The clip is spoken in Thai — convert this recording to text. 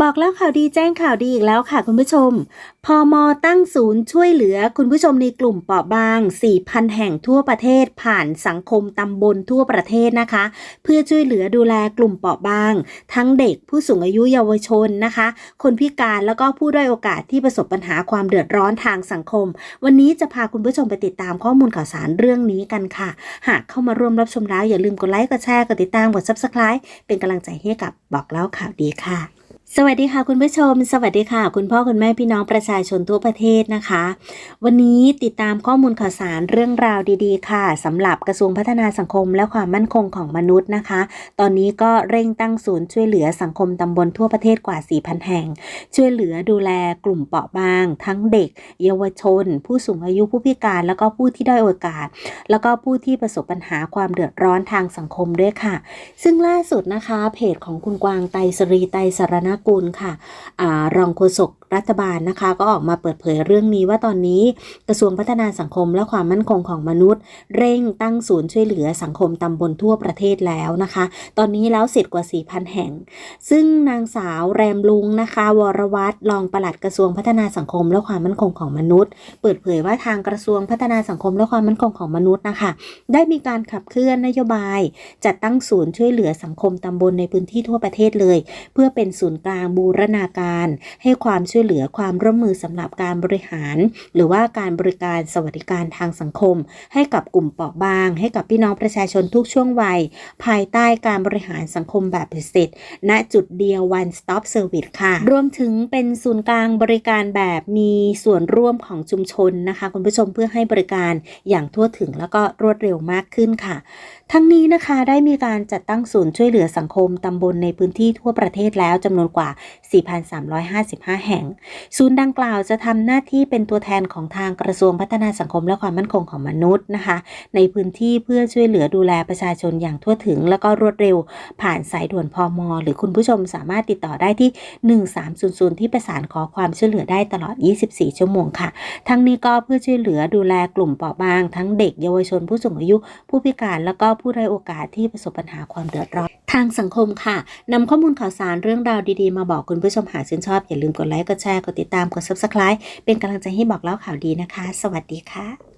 บอกแล้วข่าวดีแจ้งข่าวดีอีกแล้วค่ะคุณผู้ชมพมตั้งศูนย์ช่วยเหลือคุณผู้ชมในกลุ่มเปราะบาง 4,000 แห่งทั่วประเทศผ่านสังคมตำบลทั่วประเทศนะคะ เพื่อช่วยเหลือดูแลกลุ่มเปราะบาง ทั้งเด็กผู้สูงอายุเยาวชนนะคะ คนพิการแล้วก็ผู้ด้อยโอกาสที่ประสบปัญหาความเดือดร้อนทางสังคม วันนี้จะพาคุณผู้ชมไปติดตามข้อมูลข่าวสารเรื่องนี้กันค่ะ หากเข้ามาร่วมรับชมแล้วอย่าลืมกดไลค์กดแชร์กดติดตามกด subscribe เป็นกำลังใจให้กับบอกเล่าข่าวดีค่ะ สวัสดีค่ะคุณผู้ชม สวัสดีค่ะ คุณพ่อคุณแม่พี่น้องประชาชนทั่วประเทศนะคะ วันนี้ติดตามข้อมูลข่าวสารเรื่องราวดีๆ ค่ะสำหรับกระทรวงพัฒนาสังคมและความมั่นคงของมนุษย์นะคะ ตอนนี้ก็เร่งตั้งศูนย์ช่วยเหลือสังคมตำบลทั่วประเทศกว่า 4,000 แห่ง ช่วยเหลือดูแลกลุ่มเปราะบาง ทั้งเด็ก เยาวชน ผู้สูงอายุผู้พิการ แล้วก็ผู้ที่ด้อยโอกาส แล้วก็ผู้ที่ประสบปัญหาความเดือดร้อนทางสังคมด้วยค่ะ ซึ่งล่าสุดนะคะ เพจของคุณกวางไตสรีไตสารนกุลค่ะอรองโฆษกรัฐบาลนะคะ ก็ออกมาเปิดเผยเรื่องนี้ว่าตอนนี้กระทรวงพัฒนาสังคมและความมั่นคงของมนุษย์ เร่งตั้งศูนย์ช่วยเหลือสังคมตำบลทั่วประเทศแล้วนะคะ ตอนนี้แล้วเสร็จกว่า 4,000 แห่ง ซึ่งนางสาวแรมลุงนะคะ วรวัตรรองปลัดกระทรวงพัฒนาสังคมและความมั่นคงของมนุษย์ เปิดเผยว่าทางกระทรวงพัฒนาสังคมและความมั่นคงของมนุษย์นะคะ ได้มีการขับเคลื่อนนโยบาย จัดตั้งศูนย์ช่วยเหลือสังคมตำบลในพื้นที่ทั่วประเทศเลย เพื่อเป็นศูนย์กลางบูรณาการ ให้ความช่วยช่วยเหลือความร่วมมือสำหรับการบริหาร หรือว่าการบริการสวัสดิการทางสังคม ให้กับกลุ่มเปราะบาง ให้กับพี่น้องประชาชนทุกช่วงวัย ภายใต้การบริหารสังคมแบบเสร็จณจุดเดียว one stop service ค่ะ รวมถึงเป็นศูนย์กลางบริการแบบมีส่วนร่วมของชุมชนนะคะ คุณผู้ชมเพื่อให้บริการอย่างทั่วถึงแล้วก็รวดเร็วมากขึ้นค่ะ ทั้งนี้นะคะได้มีการจัดตั้งศูนย์ช่วยเหลือสังคมตำบลในพื้นที่ทั่วประเทศแล้วจำนวนกว่า 4,355 แห่งศูนย์ดังกล่าวจะทำหน้าที่เป็นตัวแทนของทางกระทรวงพัฒนาสังคมและความมั่นคงของมนุษย์นะคะ ในพื้นที่เพื่อช่วยเหลือดูแลประชาชนอย่างทั่วถึง แล้วก็รวดเร็วผ่านสายด่วนพมหรือคุณผู้ชมสามารถติดต่อได้ที่ 1300 ที่ประสานขอความช่วยเหลือได้ตลอด 24 ชั่วโมงค่ะ ทั้งนี้ก็เพื่อช่วยเหลือดูแลกลุ่มเปราะบาง ทั้งเด็กเยาวชนผู้สูงอายุ ผู้พิการแล้วก็ผู้ด้โอกาสที่ประสบปัญหาความเดือดร้อนางสังคมค่ะนำข้อมูลข่าวสารเรื่องราวดีๆ มาบอกคุณผู้ชมหากชื่นชอบ อย่าลืมกดไลค์กดแชร์กดติดตามกด subscribe เป็นกำลังใจให้บอกเล่าข่าวดีนะคะ สวัสดีค่ะ